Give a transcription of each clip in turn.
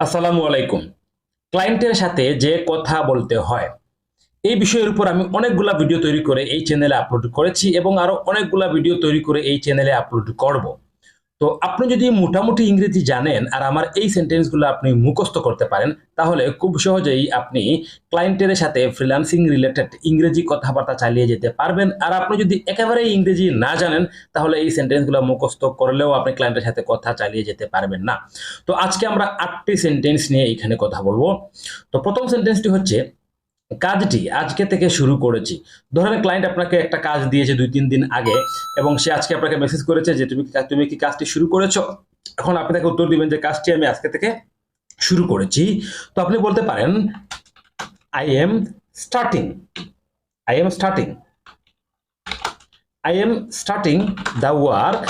আসসালামু আলাইকুম। ক্লায়েন্টের সাথে যে কথা বলতে হয়, এই বিষয়ের উপর আমি অনেকগুলা ভিডিও তৈরি করে এই চ্যানেলে আপলোড করেছি এবং আরও অনেকগুলা ভিডিও তৈরি করে এই চ্যানেলে আপলোড করব। তো আপনি যদি মোটামুটি ইংরেজি জানেন আর আমার এই সেন্টেন্সগুলো আপনি মুখস্থ করতে পারেন, তাহলে খুব সহজেই আপনি ক্লায়েন্টের সাথে ফ্রিল্যান্সিং রিলেটেড ইংরেজি কথাবার্তা চালিয়ে যেতে পারবেন। আর আপনি যদি একেবারেই ইংরেজি না জানেন, তাহলে এই সেন্টেন্সগুলো মুখস্থ করলেও আপনি ক্লায়েন্টের সাথে কথা চালিয়ে যেতে পারবেন না। তো আজকে আমরা আটটি সেন্টেন্স নিয়ে এখানে কথা বলব। তো প্রথম সেন্টেন্সটি হচ্ছে কাজটি আজকে থেকে শুরু করেছি। ধরেন ক্লায়েন্ট আপনাকে একটা কাজ দিয়েছে দুই, তিন দিন আগে এবং সে আজকে আপনাকে মেসেজ করেছে যে, তুমি তুমি কি কাজটি শুরু করেছ? এখন আপনি তাকে উত্তর দিবেন যে, কাজটি আমি আজকে থেকে শুরু করেছি। তো আপনি বলতে পারেন I am starting I am starting I am starting the work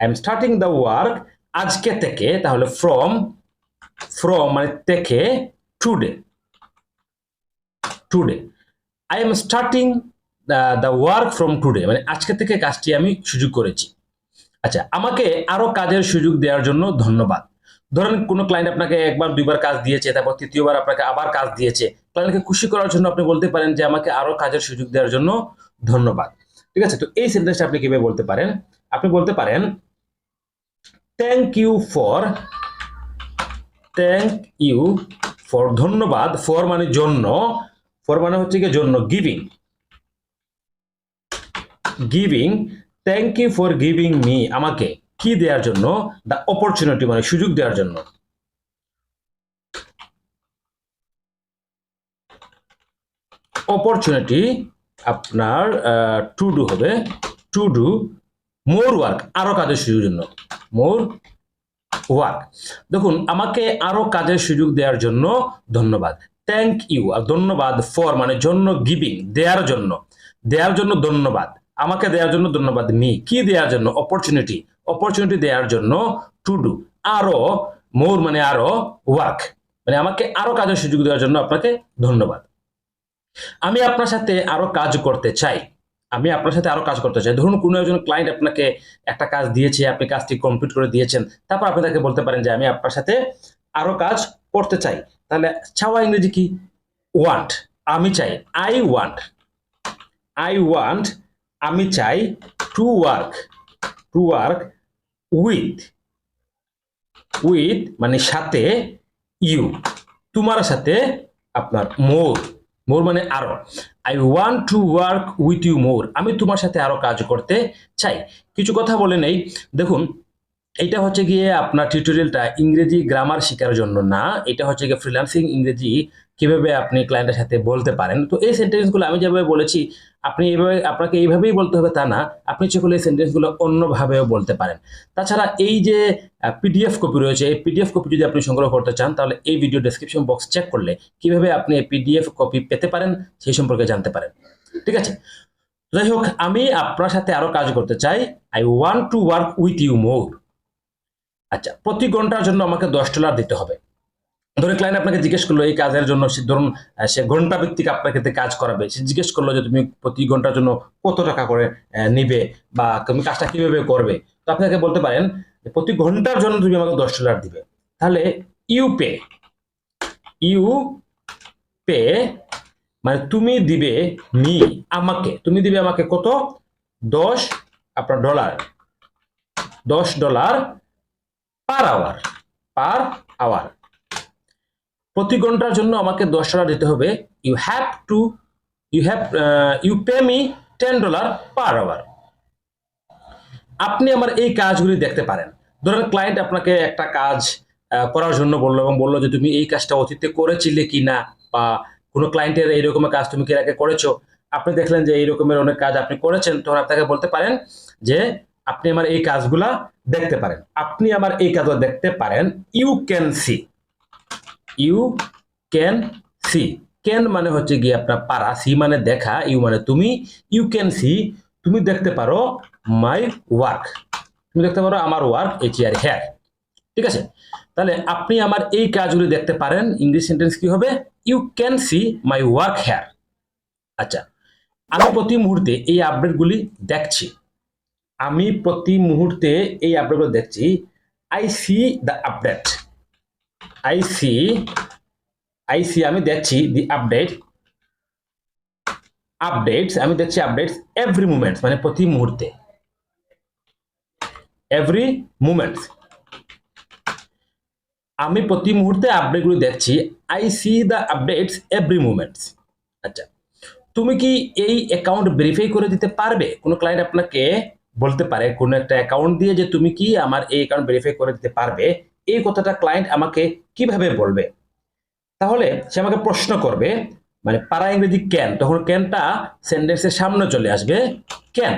I am starting the work আজকে থেকে, তাহলে ফ্রম ফ্রম মানে থেকে today today I am starting the work from today মানে আজকে থেকে কাজটি আমি সুযোগ করেছি। আচ্ছা আমাকে আরও কাজের সুযোগ দেওয়ার জন্য ধন্যবাদ। ধরেন কোনো ক্লায়েন্ট আপনাকে একবার দুইবার কাজ দিয়েছে, তারপর তৃতীয়বার আপনাকে আবার কাজ দিয়েছে। ক্লায়েন্টকে খুশি করার জন্য আপনি বলতে পারেন যে আমাকে আরও কাজের সুযোগ দেওয়ার জন্য ধন্যবাদ। ঠিক আছে, তো এই সেন্টেন্সটা আপনি কীভাবে বলতে পারেন? আপনি বলতে পারেন thank you for thank you for ধন্যবাদ ফর মানে জন্য ফর মানে হচ্ছে কি জন্য giving giving thank you for giving me আমাকে কি দেওয়ার জন্য? দ্য অপরচুনিটি মানে সুযোগ দেওয়ার জন্য। অপরচুনিটি আপনার টু ডু হবে। টু ডু মোর ওয়ার্ক আরও কাজের সুযোগ জন্য। মোর ওয়ার্ক দেখুন, আমাকে আরও কাজের সুযোগ দেওয়ার জন্য ধন্যবাদ। থ্যাংক ইউ আর ধন্যবাদ ফর মানে জন্য গিভিং দেওয়ার জন্য। দেওয়ার জন্য ধন্যবাদ। আমাকে দেওয়ার জন্য ধন্যবাদ মি কি দেওয়ার জন্য? অপরচুনিটি অপরচুনিটি দেওয়ার জন্য টু ডু আরও মোর মানে আরও ওয়ার্ক মানে আমাকে আরও কাজের সুযোগ দেওয়ার জন্য আপনাকে ধন্যবাদ। আমি আপনার সাথে আরও কাজ করতে চাই। আমি আপনার সাথে আরও কাজ করতে চাই। ধরুন কোনো একজন ক্লায়েন্ট আপনাকে একটা কাজ দিয়েছে, আপনি কাজটি কমপ্লিট করে দিয়েছেন। তারপর আপনি তাকে বলতে পারেন যে আমি আপনার সাথে আরও কাজ করতে চাই। তাহলে চাওয়া ইংরেজি কি? ওয়ান্ট আমি চাই আই ওয়ান্ট আই ওয়ান্ট আমি চাই to work to work with with মানে সাথে ইউ তোমার সাথে আপনার মোর মোর মানে আরও। I want to work with you more আমি তোমার সাথে আরও কাজ করতে চাই। কিছু কথা বলে নেই। দেখুন এটা হচ্ছে গিয়ে আপনার টিউটোরিয়ালটা ইংরেজি গ্রামার শেখার জন্য না। এটা হচ্ছে গিয়ে ফ্রিল্যান্সিং ইংরেজি কীভাবে আপনি ক্লায়েন্টের সাথে বলতে পারেন। তো এই সেন্টেন্সগুলো আমি যেভাবে বলেছি, আপনি এইভাবে আপনাকে এইভাবেই বলতে হবে তা না, আপনি করলে এই সেন্টেন্সগুলো অন্যভাবেও বলতে পারেন। তাছাড়া এই যে পিডিএফ কপি রয়েছে, এই পিডিএফ কপি যদি আপনি সংগ্রহ করতে চান, তাহলে এই ভিডিও ডেসক্রিপশন বক্স চেক করলে কীভাবে আপনি এই পিডিএফ কপি পেতে পারেন, সেই সম্পর্কে জানতে পারেন। ঠিক আছে? যাই হোক, আমি আপনার সাথে আরও কাজ করতে চাই। I want to work with you more আচ্ছা প্রতি ঘণ্টার জন্য আমাকে দশ ডলার দিতে হবে। ধরে ক্লায়েন্ট আপনাকে জিজ্ঞেস করল, এই কাজের জন্য সে ধরুন সে ঘণ্টা ভিত্তিক আপনার ক্ষেত্রে কাজ করাবে। সে জিজ্ঞেস করল যে, তুমি প্রতি ঘণ্টার জন্য কত টাকা করে নিবে বা তুমি কাজটা কীভাবে করবে? তো আপনাকে বলতে পারেন, প্রতি ঘণ্টার জন্য তুমি আমাকে দশ ডলার দিবে। তাহলে ইউ পে ইউ পে মানে তুমি দিবে মি আমাকে। তুমি দিবে আমাকে কত? দশ, আপনার ডলার দশ dollar per hour per hour. প্রতি ঘণ্টার জন্য আমাকে দশ ডলার দিতে হবে। You have to you have you pay me ten dollar per hour আপনি আমার এই কাজগুলি দেখতে পারেন। ধরেন ক্লায়েন্ট আপনাকে একটা কাজ করার জন্য বলল এবং বলল যে, তুমি এই কাজটা অতীতে করেছিলে কি না? বা কোনো ক্লায়েন্টের এই রকমের কাজ তুমি কি আগে করেছ? আপনি দেখলেন যে এই রকমের অনেক কাজ আপনি করেছেন। তখন আপনাকে বলতে পারেন যে আপনি আমার এই কাজগুলা দেখতে পারেন। আপনি আমার এই কাজগুলো দেখতে পারেন। You can see you can see can মানে হচ্ছে গিয়ে আপনার পারা সি মানে দেখা ইউ মানে তুমি। ইউ ক্যান সি তুমি দেখতে পারো মাই ওয়ার্ক তুমি দেখতে পারো আমার ওয়ার্ক এই চেয়ার হেয়ার ঠিক আছে? তাহলে আপনি আমার এই কাজগুলি দেখতে পারেন। ইংলিশ সেন্টেন্স কি হবে? You can see my work here আচ্ছা আমি প্রতি মুহূর্তে এই আপডেটগুলি দেখছি। আমি প্রতি মুহূর্তে এই আপডেটগুলো দেখছি। I see the update I see I see আমি দেখছি দি আপডেট আপডেটস আমি দেখছি আপডেটস এভরি মুমেন্টস মানে প্রতি মুহূর্তে। এভরি মুমেন্টস আমি প্রতি মুহূর্তে আপডেটগুলো দেখছি। I see the updates every moments আচ্ছা তুমি কি এই অ্যাকাউন্ট ভেরিফাই করে দিতে পারবে? কোনো ক্লায়েন্ট আপনাকে বলতে পারে কোনো একটা অ্যাকাউন্ট দিয়ে যে তুমি কি আমার এই অ্যাকাউন্ট ভেরিফাই করে দিতে পারবে, এই কথাটা ক্লায়েন্ট আমাকে কীভাবে বলবে? তাহলে সে আমাকে প্রশ্ন করবে মানে পাড়া ইংরেজি ক্যান তখন ক্যানটা সেন্টেন্সের সামনে চলে আসবে can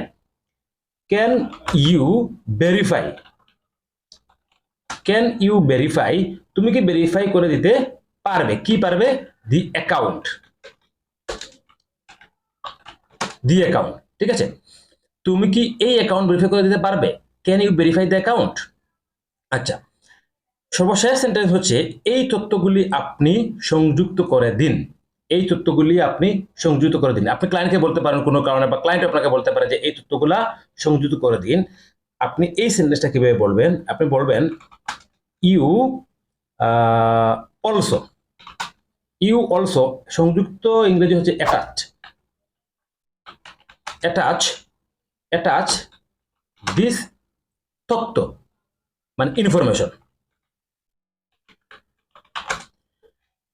can you verify can you verify তুমি কি ভেরিফাই করে দিতে পারবে? কি পারবে? দি অ্যাকাউন্ট দি অ্যাকাউন্ট ঠিক আছে? তুমি কি এই অ্যাকাউন্ট ভেরিফাই করে দিতে পারবে? Can you verify the account আচ্ছা সর্বশেষ সেন্টেন্স হচ্ছে, এই তথ্যগুলি আপনি সংযুক্ত করে দিন। এই তথ্যগুলি আপনি সংযুক্ত করে দিন। আপনি ক্লায়েন্টকে বলতে পারেন কোনো কারণে বা ক্লায়েন্ট আপনাকে বলতে পারে যে এই তথ্যগুলা সংযুক্ত করে দিন। আপনি এই সেন্টেন্সটা কীভাবে বলবেন? আপনি বলবেন ইউ অলসো ইউ অলসো সংযুক্ত ইংরেজি হচ্ছে অ্যাটাচ অ্যাটাচ অ্যাটাচ দিস তথ্য মানে ইনফরমেশন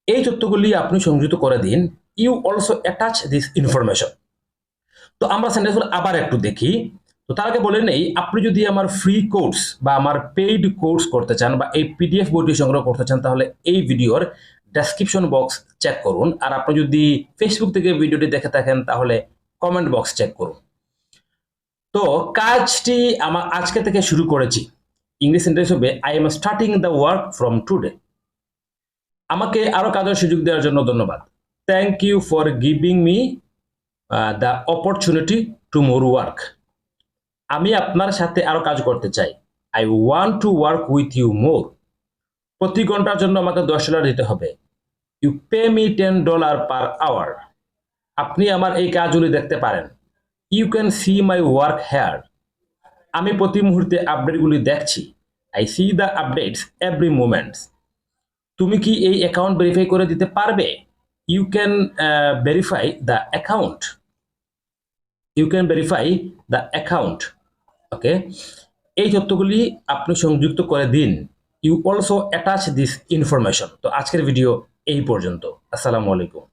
এই তথ্যগুলি আপনি সংযুক্ত করে দিন। You also attach this information তো আমরা সেন্টেন্সগুলো আবার একটু দেখি। তো তার আগে বলে নেই, আপনি যদি আমার ফ্রি কোর্স বা আমার পেইড কোর্স করতে চান বা এই পিডিএফ বইটি সংগ্রহ করতে চান, তাহলে এই ভিডিওর ডেসক্রিপশন বক্স চেক করুন। আর আপনি যদি ফেসবুক থেকে ভিডিওটি দেখে থাকেন, তাহলে কমেন্ট বক্স চেক করুন। তো কাজটি আমার আজকে থেকে শুরু করেছি। ইংলিশ সেন্টেন্স হবে I am starting the work from today আমাকে আরও কাজের সুযোগ দেওয়ার জন্য ধন্যবাদ। Thank you for giving me the opportunity to more work আমি আপনার সাথে আরও কাজ করতে চাই। I want to work with you more প্রতি ঘণ্টার জন্য আমাকে দশ ডলার দিতে হবে। You pay me ten dollar per hour আপনি আমার এই কাজগুলি দেখতে পারেন। You can see my work here আমি প্রতি মুহূর্তে আপডেটগুলি দেখছি। I see the updates every moments তুমি কি এই অ্যাকাউন্ট ভেরিফাই করে দিতে পারবে? You can verify the account you can verify the account okay এই তথ্যগুলি আপনি সংযুক্ত করে দিন। You also attach this information তো আজকের ভিডিও এই পর্যন্ত। আসসালামু আলাইকুম।